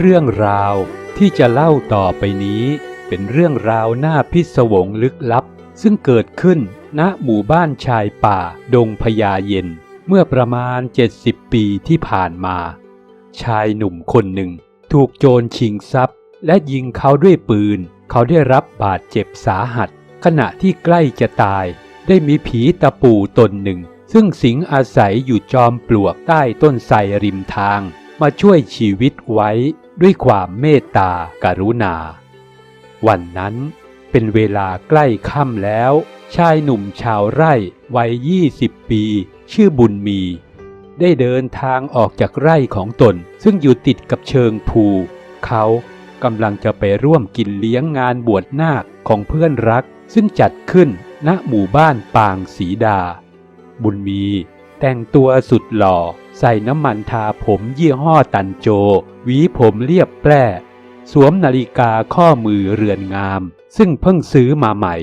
เรื่องราวที่จะเล่าต่อไปนี้เป็นเรื่องราวหน่าพิศวงลึกลับ ซึ่งเกิดขึ้นณหมู่บ้านชายป่าดงพญาเย็น เมื่อประมาณ 70 ปีที่ผ่านมา ชายหนุ่มคนหนึ่ง ถูกโจรชิงทรัพย์ และยิงเขาด้วยปืน เขาได้รับบาดเจ็บสาหัส ขณะที่ใกล้จะตาย ได้มีผีตะปูตนหนึ่ง ซึ่งสิงอาศัยอยู่จอมปลวกใต้ต้นไทรริมทาง มาช่วยชีวิตไว้ ด้วยความเมตตากรุณา วันนั้นเป็นเวลาใกล้ค่ำแล้ว ชายหนุ่มชาวไร่วัย20ปี ชื่อบุญมี ได้เดินทางออกจากไร่ของตน ซึ่งอยู่ติดกับเชิงภู เขากำลังจะไปร่วมกินเลี้ยงงานบวชนาคของเพื่อนรัก ซึ่งจัดขึ้นณหมู่บ้านปางสีดา บุญมี แต่งตัวสุดหล่อ ใส่น้ำมันทาผมยี่ห้อตันโจ หวีผมเรียบแปร่สวมนาฬิกาข้อมือเรือนงาม ซึ่งเพิ่งซื้อมาใหม่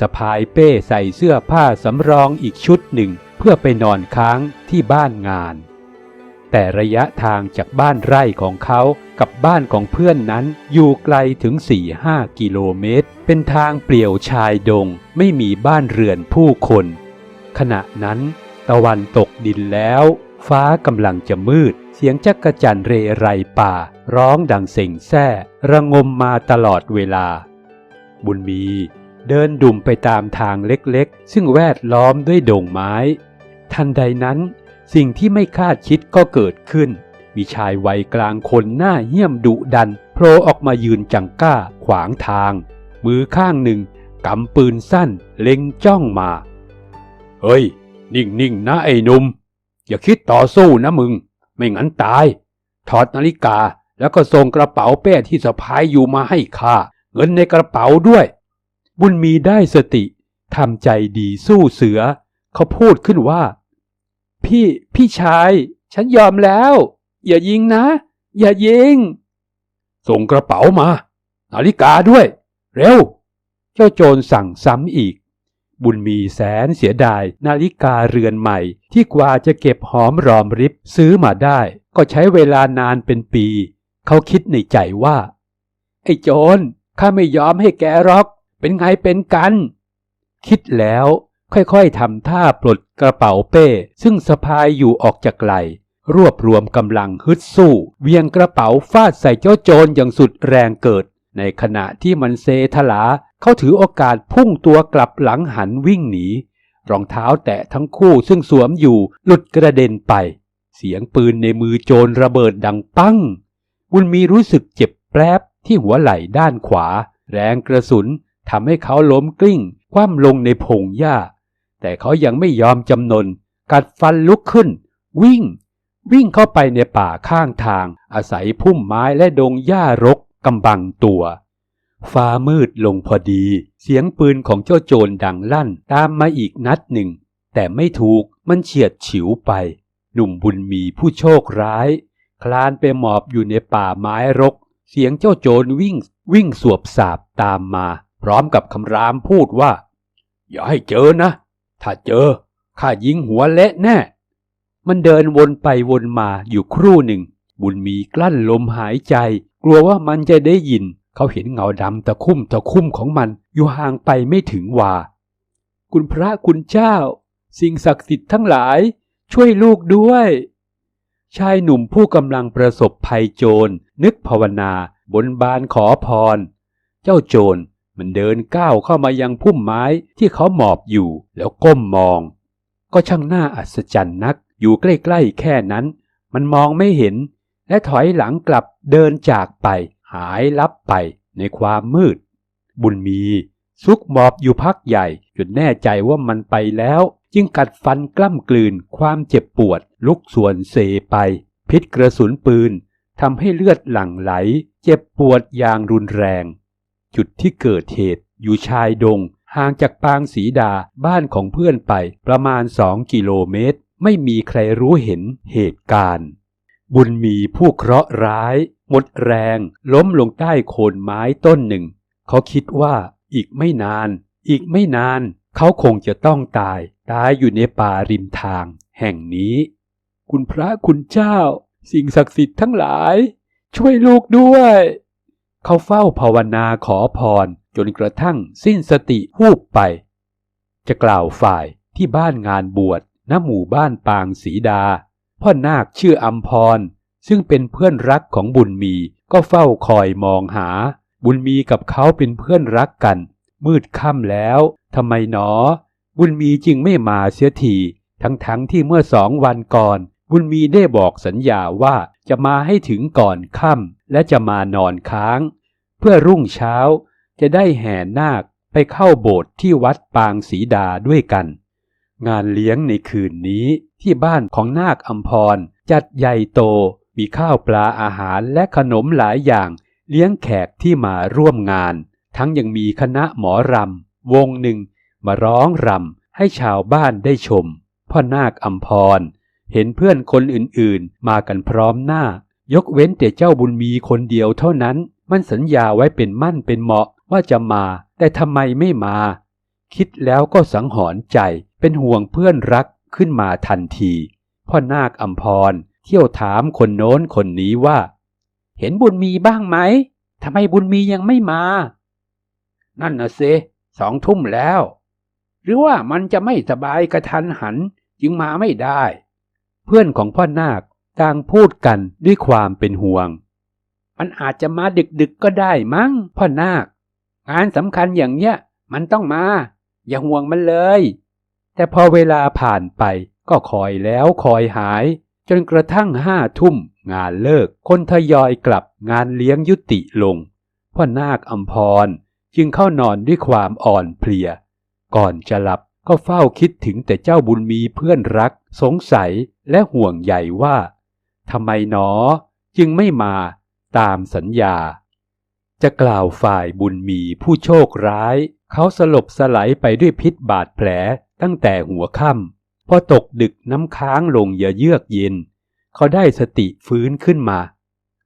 สะพายเป้ใส่เสื้อผ้าสำรองอีกชุดหนึ่ง เพื่อไปนอนค้างที่บ้านงาน แต่ระยะทางจากบ้านไร่ของเขากับบ้านของเพื่อนนั้นอยู่ไกลถึง 4-5 กิโลเมตร เป็นทางเปลี่ยวชายดงไม่มีบ้านเรือนผู้คน ขณะนั้น ตะวันตกดินแล้ว ฟ้ากำลังจะมืด เสียงจักกะจันเรไรป่า ร้องดังเซ็งแซ่ระงมมาตลอดเวลา บุญมีเดินดุ่มไปตามทางเล็กๆ ซึ่งแวดล้อมด้วยดงไม้ ทันใดนั้น สิ่งที่ไม่คาดคิดก็เกิดขึ้น มีชายวัยกลางคนหน้าเหี้ยมดุดันโผล่ออกมายืนจังก้าขวางทาง มือข้างหนึ่งกำปืนสั้นเล็งจ้องมา เฮ้ย นิ่งๆนะไอ้หนุ่ม อย่าคิดต่อสู้นะมึง ไม่งั้นตาย ถอดนาฬิกาแล้วก็ส่งกระเป๋าเป้ที่สะพายอยู่มาให้ข้าเงินในกระเป๋าด้วย บุญมีได้สติทำใจดีสู้เสือ เขาพูดขึ้นว่า พี่พี่ชาย ฉันยอมแล้ว อย่ายิงนะ อย่ายิง ส่งกระเป๋ามา นาฬิกาด้วย เร็ว เจ้าโจรสั่งซ้ำอีก บุญมีแสนเสียดาย นาฬิกาเรือนใหม่ ที่กว่าจะเก็บหอมรอมริบซื้อมาได้ ก็ใช้เวลานานเป็นปี เขาคิดในใจว่า ไอ้โจรข้าไม่ยอมให้แกรอก เป็นไงเป็นกัน คิดแล้วค่อยๆทำท่าปลดกระเป๋าเป้ ซึ่งสะพายอยู่ออกจากไหล รวบรวมกำลังฮึดสู้ เวียงกระเป๋าฟาดใส่เจ้าโจรอย่างสุดแรงเกิด ในขณะที่มันเซทลาเขาถือโอกาสพุ่งตัวกลับหลังหันวิ่งหนี รองเท้าแตะทั้งคู่ซึ่งสวมอยู่หลุดกระเด็นไป เสียงปืนในมือโจรระเบิดดังปังบุญมีรู้สึกเจ็บแปรบที่หัวไหล่ด้านขวา แรงกระสุนทำให้เขาล้มกลิ้ง คว่ำลงในพงหญ้า แต่เขายังไม่ยอมจำนน กัดฟันลุกขึ้น วิ่ง วิ่งเข้าไปในป่าข้างทาง อาศัยพุ่มไม้และดงหญ้ารก กำบังตัว ฟ้ามืดลงพอดี เสียงปืนของเจ้าโจรดังลั่นตามมาอีกนัดหนึ่ง แต่ไม่ถูกมันเฉียดฉิวไป หนุ่มบุญมีผู้โชคร้าย คลานไปหมอบอยู่ในป่าไม้รก เสียงเจ้าโจรวิ่งวิ่งสวบสาบตามมา พร้อมกับคำรามพูดว่า อย่าให้เจอนะ ถ้าเจอข้ายิงหัวเละแน่ มันเดินวนไปวนมาอยู่ครู่หนึ่ง บุญมีกลั้นลมหายใจ กลัวว่ามันจะได้ยิน เขาเห็นเงาดำตะคุ่มตะคุ่มของมันอยู่ห่างไปไม่ถึงวา คุณพระคุณเจ้า สิ่งศักดิ์สิทธิ์ทั้งหลาย ช่วยลูกด้วย ชายหนุ่มผู้กำลังประสบภัยโจร นึกภาวนา บนบานขอพร เจ้าโจรมันเดินก้าวเข้ามายังพุ่มไม้ที่เขาหมอบอยู่แล้วก้มมอง ก็ช่างน่าอัศจรรย์นักอยู่ใกล้ๆแค่นั้น มันมองไม่เห็น และถอยหลังกลับเดินจากไปหายลับไปในความมืด บุญมีซุกหมอบอยู่พักใหญ่จนแน่ใจว่ามันไปแล้ว จึงกัดฟันกล้ำกลืนความเจ็บปวด ลุกส่วนเซไป พิษกระสุนปืนทำให้เลือดหลั่งไหล เจ็บปวดอย่างรุนแรง จุดที่เกิดเหตุอยู่ชายดง ห่างจากปางสีดาบ้านของเพื่อนไปประมาณสองกิโลเมตร ไม่มีใครรู้เห็นเหตุการณ์ บุญมีผู้เคราะห์ร้าย หมดแรง ล้มลงใต้โคนไม้ต้นหนึ่ง เขาคิดว่าอีกไม่นาน อีกไม่นาน เขาคงจะต้องตาย ตายอยู่ในป่าริมทาง แห่งนี้ คุณพระคุณเจ้า สิ่งศักดิ์สิทธิ์ทั้งหลาย ช่วยลูกด้วย เขาเฝ้าภาวนาขอพร จนกระทั่งสิ้นสติวูบไป จะกล่าวฝ่ายที่บ้านงานบวชณหมู่บ้านปางสีดา พ่อนาคชื่ออัมพร ซึ่งเป็นเพื่อนรักของบุญมีก็เฝ้าคอยมองหา บุญมีกับเขาเป็นเพื่อนรักกัน มืดค่ำแล้วทำไมหนอ บุญมีจึงไม่มาเสียทีทั้งๆทที่เมื่อสองวันก่อน บุญมีได้บอกสัญญาว่าจะมาให้ถึงก่อนค่ำและจะมานอนค้าง เพื่อรุ่งเช้าจะได้แห่นาคไปเข้าโบสถ์ที่วัดปางสีดาด้วยกัน งานเลี้ยงในคืนนี้ที่บ้านของนาคอัมพร จัดใหญ่โต มีข้าวปลาอาหารและขนมหลายอย่าง เลี้ยงแขกที่มาร่วมงาน ทั้งยังมีคณะหมอรำวงหนึ่ง มาร้องรำให้ชาวบ้านได้ชม พ่อนาคอัมพร เห็นเพื่อนคนอื่นๆ มากันพร้อมหน้า ยกเว้นแต่เจ้าบุญมีคนเดียวเท่านั้น มันสัญญาไว้เป็นมั่นเป็นเหมาะว่าจะมา แต่ทำไมไม่มา คิดแล้วก็สังหรณ์ใจเป็นห่วงเพื่อนรักขึ้นมาทันที พ่อนาคอัมพรเที่ยวถามคนโน้นคนนี้ว่า เห็นบุญมีบ้างไหมทำไมบุญมียังไม่มา นั่นนะเซสองทุ่มแล้ว หรือว่ามันจะไม่สบายกระทันหันจึงมาไม่ได้ เพื่อนของพ่อนาคต่างพูดกันด้วยความเป็นห่วง มันอาจจะมาดึกๆกก็ได้มั้งพ่อนาค งานสำคัญอย่างเนี้ยมันต้องมา อย่าห่วงมันเลย แต่พอเวลาผ่านไปก็คอยแล้วคอยหาย จนกระทั่งห้าทุ่ม งานเลิก คนทยอยกลับงานเลี้ยงยุติลง พ่อนาคอัมพรจึงเข้านอนด้วยความอ่อนเพลีย ก่อนจะหลับก็เฝ้าคิดถึงแต่เจ้าบุญมีเพื่อนรัก สงสัยและห่วงใหญ่ว่าทำไมหนอ จึงไม่มาตามสัญญา จะกล่าวฝ่ายบุญมีผู้โชคร้าย เขาสลบสลายไปด้วยพิษบาดแผลตั้งแต่หัวค่ำพอตกดึกน้ำค้างลงอย่าเยือกเย็น เขาได้สติฟื้นขึ้นมา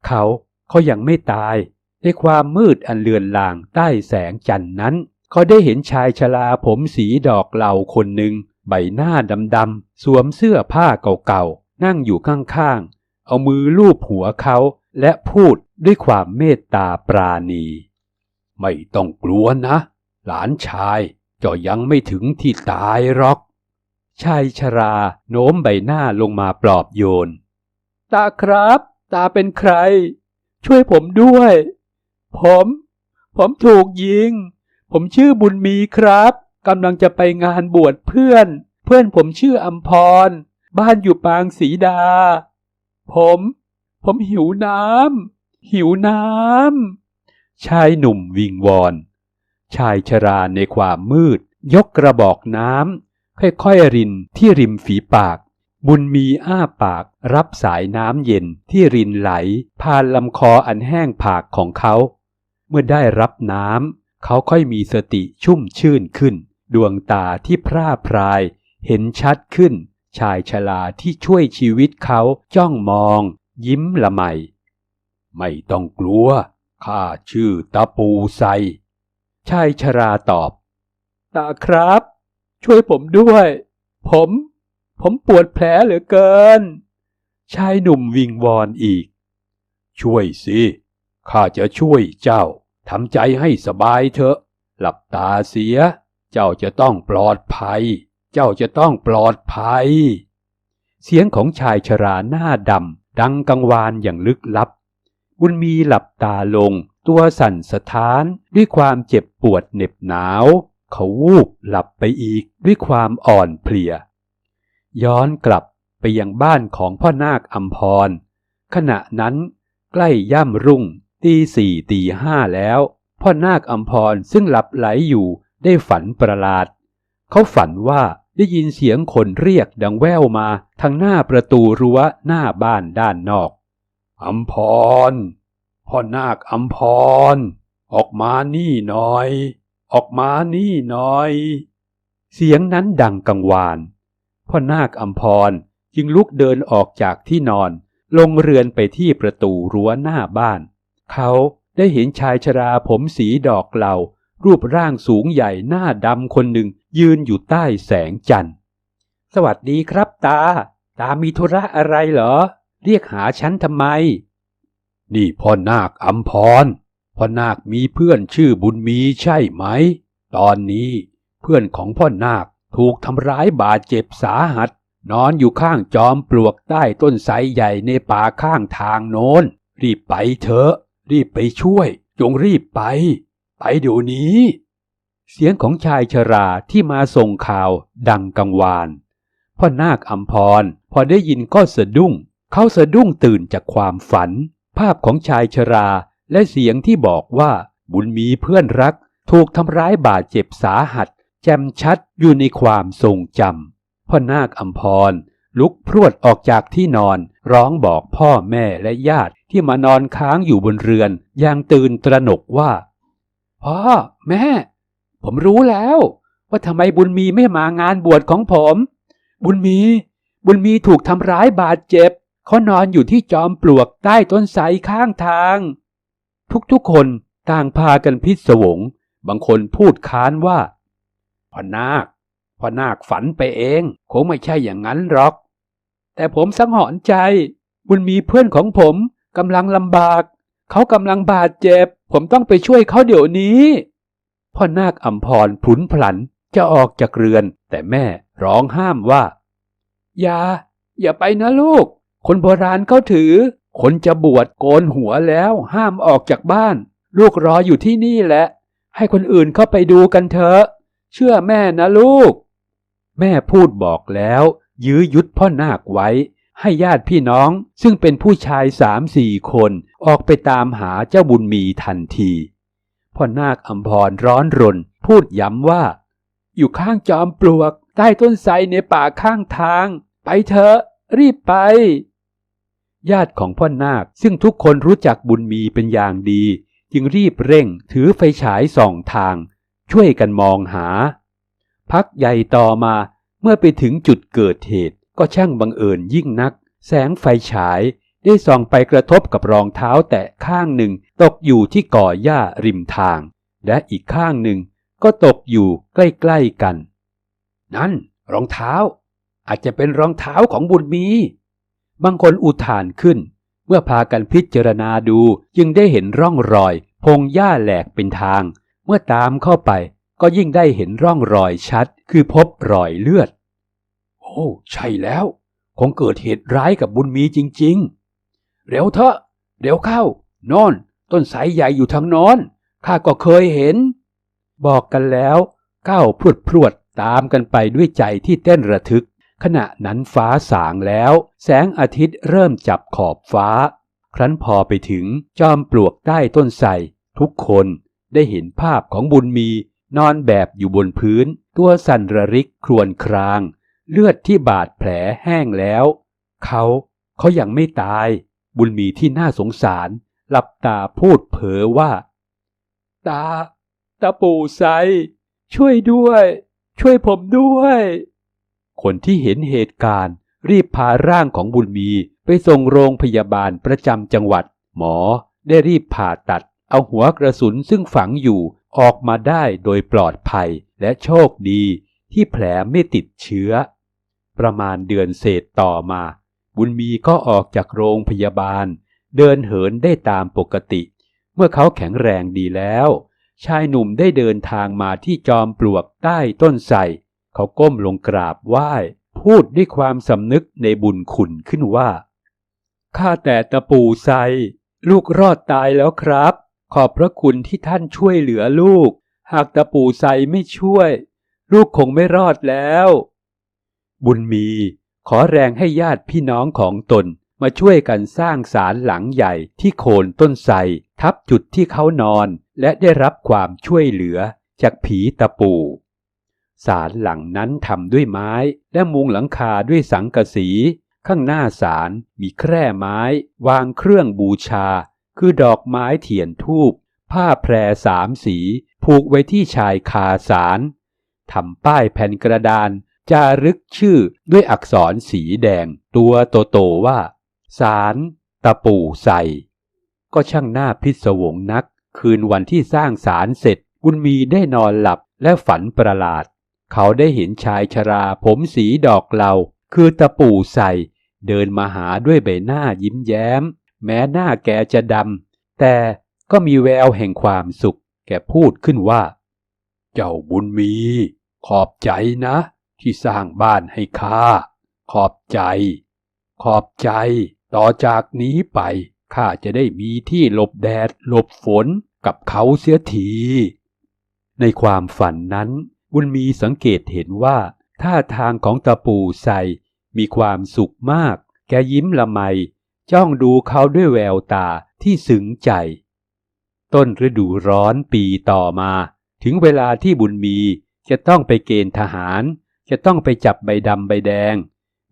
เขาเขายังไม่ตาย ในความมืดอันเลือนลางใต้แสงจันทร์นั้น เขาได้เห็นชายชราผมสีดอกเหล่าคนหนึ่ง ใบหน้าดำๆสวมเสื้อผ้าเก่าๆนั่งอยู่ข้างๆเอามือลูบหัวเขา และพูดด้วยความเมตตาปราณี ไม่ต้องกลัวนะ หลานชายจ้ายังไม่ถึงที่ตายหรอก ชายชราโน้มใบหน้าลงมาปลอบโยน ตาครับ ตาเป็นใคร ช่วยผมด้วย ผม ผมถูกยิง ผมชื่อบุญมีครับกำลังจะไปงานบวชเพื่อน เพื่อนผมชื่ออัมพร บ้านอยู่ปางสีดา ผม ผมหิวน้ำหิวน้ำชายหนุ่มวิงวอน ชายชราในความมืด ยกกระบอกน้ำค่อยๆรินที่ริมฝีปาก บุญมีอ้าปากรับสายน้ำเย็นที่รินไหลผ่านลำคออันแห้งผากของเขา เมื่อได้รับน้ำเขาค่อยมีสติชุ่มชื่นขึ้น ดวงตาที่พร่าพรายเห็นชัดขึ้นชายชราที่ช่วยชีวิตเขาจ้องมอง ยิ้มละไม ไม่ต้องกลัว ข้าชื่อตาปูไซ ชายชราตอบ ตาครับ ช่วยผมด้วย ผม ผมปวดแผลเหลือเกิน ชายหนุ่มวิงวอนอีก ช่วยสิ ข้าจะช่วยเจ้า ทำใจให้สบายเถอะ หลับตาเสีย เจ้าจะต้องปลอดภัย เจ้าจะต้องปลอดภัย เสียงของชายชราหน้าดำ ดังกังวานอย่างลึกลับ บุญมีหลับตาลง ตัวสั่นสะท้านด้วยความเจ็บปวดเหน็บหนาว เขาวูบหลับไปอีกด้วยความอ่อนเพลีย ย้อนกลับไปยังบ้านของพ่อนาคอัมพร ขณะนั้นใกล้ย่ำรุ่งตีสี่ตีห้าแล้ว พ่อนาคอัมพรซึ่งหลับไหลอยู่ได้ฝันประหลาด เขาฝันว่า ได้ยินเสียงคนเรียกดังแว่วมาทางหน้าประตูรั้วหน้าบ้านด้านนอกอัมพร พ่อนาคอัมพร ออกมานี่หน่อย ออกมานี่หน่อย เสียงนั้นดังกังวาน พ่อนาคอัมพรจึงลุกเดินออกจากที่นอน ลงเรือนไปที่ประตูรั้วหน้าบ้าน เขาได้เห็นชายชราผมสีดอกเหลารูปร่างสูงใหญ่หน้าดำคนหนึ่ง ยืนอยู่ใต้แสงจันทร์ สวัสดีครับตา ตามีธุระอะไรเหรอ เรียกหาฉันทำไม นี่พ่อนาคอัมพร พ่อนาคมีเพื่อนชื่อบุญมีใช่ไหม ตอนนี้เพื่อนของพ่อนาคถูกทำร้ายบาดเจ็บสาหัส นอนอยู่ข้างจอมปลวกใต้ต้นไทรใหญ่ในป่าข้างทางโน้น รีบไปเถอะ รีบไปช่วย จงรีบไป ไปเดี๋ยวนี้ เสียงของชายชราที่มาส่งข่าวดังกังวาน พ่อนาคอัมพร พอได้ยินก็สะดุ้ง เขาสะดุ้งตื่นจากความฝัน ภาพของชายชราและเสียงที่บอกว่าบุญมีเพื่อนรัก ถูกทำร้ายบาดเจ็บสาหัส แจ่มชัดอยู่ในความทรงจำพ่อนาคอัมพร ลุกพรวดออกจากที่นอน ร้องบอกพ่อแม่และญาติที่มานอนค้างอยู่บนเรือนอย่างตื่นตระหนกว่า พ่อ แม่ ผมรู้แล้ว ว่าทำไมบุญมีไม่มางานบวชของผม บุญมี บุญมีถูกทำร้ายบาดเจ็บเขานอนอยู่ที่จอมปลวกใต้ต้นไทรข้างทาง ทุกๆคนต่างพากันพิศวง บางคนพูดค้านว่าพ่อนาคพ่อนาคฝันไปเอง คงไม่ใช่อย่างนั้นหรอก แต่ผมสังหรณ์ใจ บุญมีเพื่อนของผมกำลังลำบาก เขากำลังบาดเจ็บ ผมต้องไปช่วยเขาเดี๋ยวนี้ พ่อนาคอัมพรพลุนพลันจะออกจากเรือน แต่แม่ร้องห้ามว่า อย่า อย่าไปนะลูก คนโบราณเขาถือ คนจะบวชโกนหัวแล้วห้ามออกจากบ้าน ลูกรออยู่ที่นี่แหละ ให้คนอื่นเข้าไปดูกันเถอะ เชื่อแม่นะลูก แม่พูดบอกแล้ว ยื้อยุดพ่อนาคไว้ ให้ญาติพี่น้องซึ่งเป็นผู้ชายสามสี่คน ออกไปตามหาเจ้าบุญมีทันที พ่อนาคอัมพรร้อนรน พูดย้ำว่า อยู่ข้างจอมปลวก ใต้ต้นไทรในป่าข้างทาง ไปเถอะรีบไป ญาติของพ่อนาคซึ่งทุกคนรู้จักบุญมีเป็นอย่างดี จึงรีบเร่งถือไฟฉายส่องทาง ช่วยกันมองหา พักใหญ่ต่อมาเมื่อไปถึงจุดเกิดเหตุ ก็ช่างบังเอิญยิ่งนัก แสงไฟฉายได้ส่องไปกระทบกับรองเท้าแตะข้างหนึ่ง ตกอยู่ที่ก่อหญ้าริมทาง และอีกข้างหนึ่งก็ตกอยู่ใกล้ๆกัน นั่น รองเท้า อาจจะเป็นรองเท้าของบุญมี บางคนอุทานขึ้น เมื่อพากันพิจารณาดูจึงได้เห็นร่องรอย พงหญ้าแหลกเป็นทาง เมื่อตามเข้าไปก็ยิ่งได้เห็นร่องรอยชัด คือพบรอยเลือด โอ้ ใช่แล้ว คงเกิดเหตุร้ายกับบุญมีจริง ๆ เร็วเถอะ เร็วเข้านอน ต้นไทรใหญ่อยู่ทางโน้นข้าก็เคยเห็น บอกกันแล้วก้าวพรวดพรวดตามกันไปด้วยใจที่เต้นระทึก ขณะนั้นฟ้าสางแล้ว แสงอาทิตย์เริ่มจับขอบฟ้า ครั้นพอไปถึงจอมปลวกใต้ต้นไทรทุกคนได้เห็นภาพของบุญมี นอนแบบอยู่บนพื้น ตัวสั่นระริกครวญคราง เลือดที่บาดแผลแห้งแล้ว เขาเขายังไม่ตาย บุญมีที่น่าสงสาร หลับตาพูดเผลอว่า ตา ตาปู่ไซ ช่วยด้วย ช่วยผมด้วย คนที่เห็นเหตุการณ์ รีบพาร่างของบุญมีไปส่งโรงพยาบาลประจำจังหวัด หมอได้รีบผ่าตัด เอาหัวกระสุนซึ่งฝังอยู่ออกมาได้โดยปลอดภัยและโชคดีที่แผลไม่ติดเชื้อ ประมาณเดือนเศษต่อมา บุญมีก็ออกจากโรงพยาบาล เดินเหินได้ตามปกติ เมื่อเขาแข็งแรงดีแล้ว ชายหนุ่มได้เดินทางมาที่จอมปลวกใต้ต้นไทรเขาก้มลงกราบไหว้ พูดด้วยความสำนึกในบุญคุณขึ้นว่า ข้าแต่ตะปู่ไซลูกรอดตายแล้วครับ ขอบพระคุณที่ท่านช่วยเหลือลูก หากตะปู่ไซไม่ช่วย ลูกคงไม่รอดแล้ว บุญมี ขอแรงให้ญาติพี่น้องของตน มาช่วยกันสร้างศาลหลังใหญ่ที่โคนต้นไทรทับจุดที่เขานอน และได้รับความช่วยเหลือจากผีตะปูศาลหลังนั้นทำด้วยไม้และมุงหลังคาด้วยสังกะสี ข้างหน้าศาลมีแคร่ไม้ วางเครื่องบูชา คือดอกไม้เทียนทูบผ้าแพรสามสี ผูกไว้ที่ชายคาศาลทำป้ายแผ่นกระดาน จารึกชื่อด้วยอักษรสีแดง ตัวโตๆว่า สารตะปู่ใส่ ก็ช่างหน้าพิศวงนัก คืนวันที่สร้างศาลเสร็จบุญมีได้นอนหลับและฝันประหลาด เขาได้เห็นชายชราผมสีดอกเหลาคือตะปู่ใส่ เดินมาหาด้วยใบหน้ายิ้มแย้ม แม้หน้าแกจะดำแต่ก็มีแววแห่งความสุข แกพูดขึ้นว่า เจ้าบุญมี ขอบใจนะ ที่สร้างบ้านให้ข้าขอบใจ ขอบใจ ต่อจากนี้ไปข้าจะได้มีที่หลบแดดหลบฝนกับเขาเสียที ในความฝันนั้น บุญมีสังเกตเห็นว่า ท่าทางของตะปูใสมีความสุขมาก แกยิ้มละไม จ้องดูเขาด้วยแววตาที่ซึ้งใจ ต้นฤดูร้อนปีต่อมา ถึงเวลาที่บุญมีจะต้องไปเกณฑ์ทหาร จะต้องไปจับใบดำใบแดง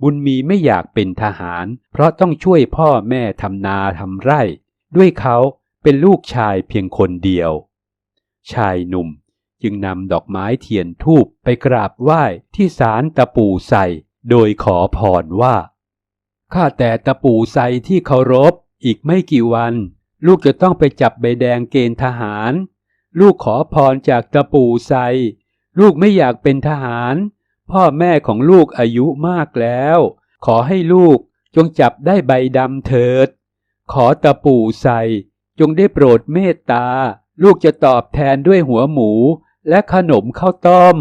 บุญมีไม่อยากเป็นทหาร เพราะต้องช่วยพ่อแม่ทำนาทำไร่ ด้วยเขาเป็นลูกชายเพียงคนเดียว ชายหนุ่มจึงนำดอกไม้เทียนทูบไปกราบไหว้ที่ศาลตะปูใสโดยขอพรว่า ข้าแต่ตะปูใสที่เคารพ อีกไม่กี่วัน ลูกจะต้องไปจับใบแดงเกณฑ์ทหาร ลูกขอพรจากตะปูใสลูกไม่อยากเป็นทหาร พ่อแม่ของลูกอายุมากแล้ว ขอให้ลูกจงจับได้ใบดำเถิด ขอตะปูใสจงได้โปรดเมตตา ลูกจะตอบแทนด้วยหัวหมูและขนมข้าวต้ม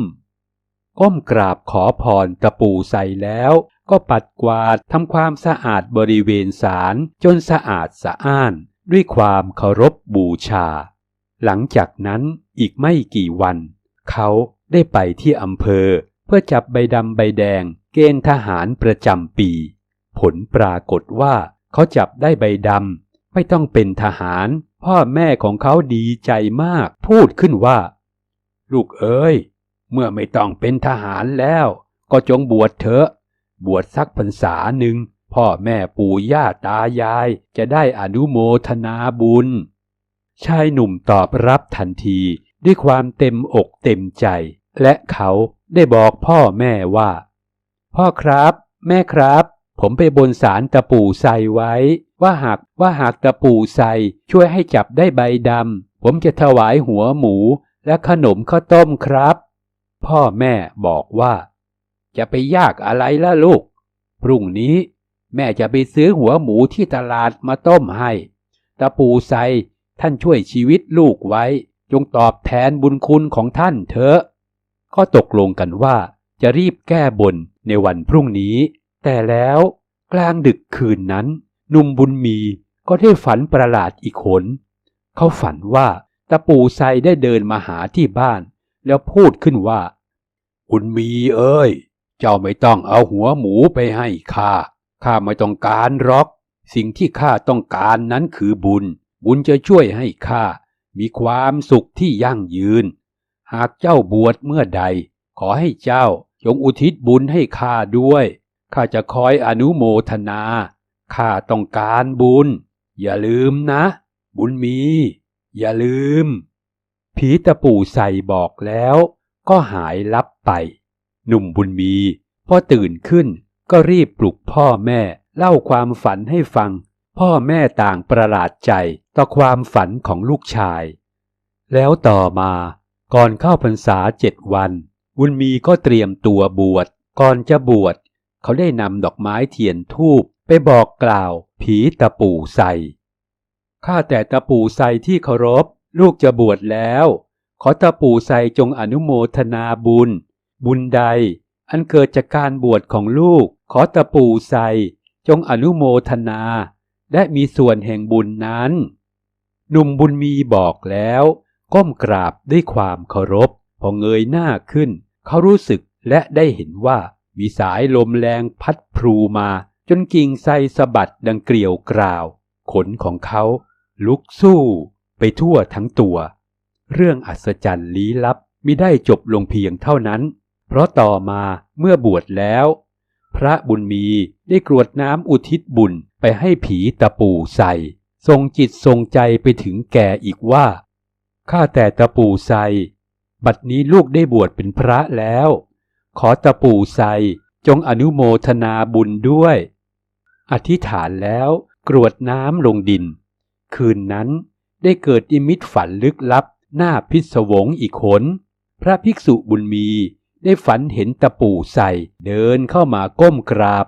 ก้มกราบขอพรตะปูใส่แล้ว ก็ปัดกวาดทำความสะอาดบริเวณศาลจนสะอาดสะอ้าน ด้วยความเคารพบูชา หลังจากนั้นอีกไม่กี่วัน เขาได้ไปที่อำเภอ พื่อจับใบดำใบแดงเกณฑ์ทหารประจำปี ผลปรากฏว่าเขาจับได้ใบดำไม่ต้องเป็นทหาร พ่อแม่ของเขาดีใจมาก พูดขึ้นว่า ลูกเอ๋ยเมื่อไม่ต้องเป็นทหารแล้ว ก็จงบวชเถอะ บวชสักพรรษาหนึ่งพ่อแม่ปู่ย่าตายาย จะได้อนุโมทนาบุญ ชายหนุ่มตอบรับทันทีด้วยความเต็มอกเต็มใจ และเขาได้บอกพ่อแม่ว่า พ่อครับ แม่ครับ ผมไปบนสารตะปู่ใสไว้ ว่าหากว่าหากตะปู่ใสช่วยให้จับได้ใบดำผมจะถวายหัวหมู และขนมข้าวต้มครับ พ่อแม่บอกว่า จะไปยากอะไรล่ะลูก พรุ่งนี้ แม่จะไปซื้อหัวหมูที่ตลาดมาต้มให้ ตะปูใสท่านช่วยชีวิตลูกไว้ จงตอบแทนบุญคุณของท่านเถอะ ก็ตกลงกันว่าจะรีบแก้บนในวันพรุ่งนี้ แต่แล้วกลางดึกคืนนั้น หนุ่มบุญมีก็ได้ฝันประหลาดอีกคนเขาฝันว่าตะปูไซได้เดินมาหาที่บ้าน แล้วพูดขึ้นว่า บุญมีเอ้ย เจ้าไม่ต้องเอาหัวหมูไปให้ข้าข้าไม่ต้องการหรอก สิ่งที่ข้าต้องการนั้นคือบุญ บุญจะช่วยให้ข้ามีความสุขที่ยั่งยืน หากเจ้าบวชเมื่อใด ขอให้เจ้าจงอุทิศบุญให้ข้าด้วย ข้าจะคอยอนุโมทนา ข้าต้องการบุญ อย่าลืมนะ บุญมี อย่าลืม ผีตะปู่ใส่บอกแล้ว ก็หายลับไป หนุ่มบุญมีพอตื่นขึ้นก็รีบปลุกพ่อแม่เล่าความฝันให้ฟัง พ่อแม่ต่างประหลาดใจต่อความฝันของลูกชาย แล้วต่อมา ก่อนเข้าพรรษาเจ็ดวัน บุญมีก็เตรียมตัวบวช ก่อนจะบวช เขาได้นำดอกไม้เทียนทูบไปบอกกล่าว ผีตะปูใส่ข้าแต่ตะปูใส่ที่เคารพ ลูกจะบวชแล้ว ขอตะปูใส่จงอนุโมทนาบุญ บุญใด อันเกิดจากการบวชของลูก ขอตะปูใส่จงอนุโมทนา และมีส่วนแห่งบุญนั้น หนุ่มบุญมีบอกแล้ว ก้มกราบด้วยความเคารพ พอเงยหน้าขึ้น เขารู้สึกและได้เห็นว่ามีสายลมแรงพัดพลูมา จนกิ่งไทรสะบัดดังเกลียวกราว ขนของเขาลุกสู้ไปทั่วทั้งตัว เรื่องอัศจรรย์ลี้ลับมิได้จบลงเพียงเท่านั้น เพราะต่อมาเมื่อบวชแล้ว พระบุญมีได้กรวดน้ำอุทิศบุญไปให้ผีตะปูใส่ทรงจิตทรงใจไปถึงแก่อีกว่า ข้าแต่ตะปูใส่บัดนี้ลูกได้บวชเป็นพระแล้ว ขอตะปูใส่จงอนุโมทนาบุญด้วย อธิษฐานแล้วกรวดน้ำลงดิน คืนนั้นได้เกิดอิมิตฝันลึกลับหน้าพิศวงอีกขน พระภิกษุบุญมีได้ฝันเห็นตะปู่ใส่เดินเข้ามาก้มกราบ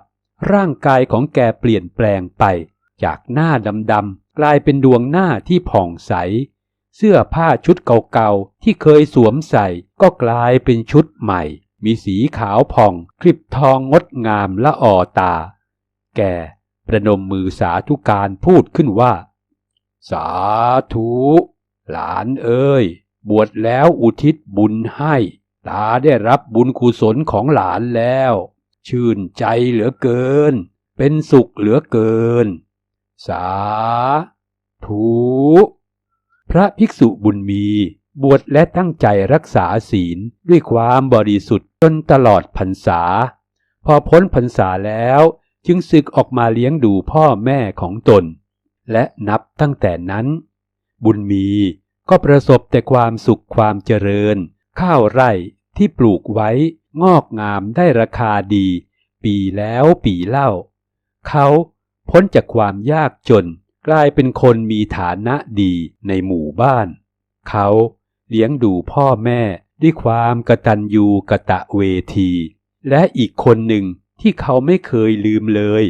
ร่างกายของแกเปลี่ยนแปลงไป จากหน้าดำๆกลายเป็นดวงหน้าที่ผ่องใส เสื้อผ้าชุดเก่าๆ ที่เคยสวมใส่ก็กลายเป็นชุดใหม่ มีสีขาวผ่องคลิบทองงดงามละออตา แกประนมมือสาธุการพูดขึ้นว่า สาธุ หลานเอ้ย บวชแล้วอุทิศบุญให้ ตาได้รับบุญกุศลของหลานแล้ว ชื่นใจเหลือเกิน เป็นสุขเหลือเกิน สาธุ พระภิกษุบุญมี บวชและตั้งใจรักษาศีลด้วยความบริสุทธิ์จนตลอดพรรษา พอพ้นพรรษาแล้วจึงศึกออกมาเลี้ยงดูพ่อแม่ของตน และนับตั้งแต่นั้น บุญมีก็ประสบแต่ความสุขความเจริญ ข้าวไร่ที่ปลูกไว้งอกงามได้ราคาดี ปีแล้วปีเล่า เขาพ้นจากความยากจน กลายเป็นคนมีฐานะดีในหมู่บ้าน เขาเลี้ยงดูพ่อแม่ด้วยความกตัญญูกะตะเวที และอีกคนหนึ่งที่เขาไม่เคยลืมเลย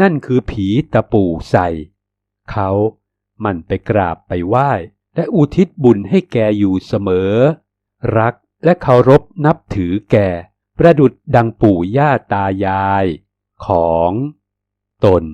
นั่นคือผีตะปู่ใส่ เขาหมันไปกราบไปไหว้ และอุทิศบุญให้แกอยู่เสมอ รักและเคารพนับถือแก ประดุดดังปู่ย่าตายาย ของตน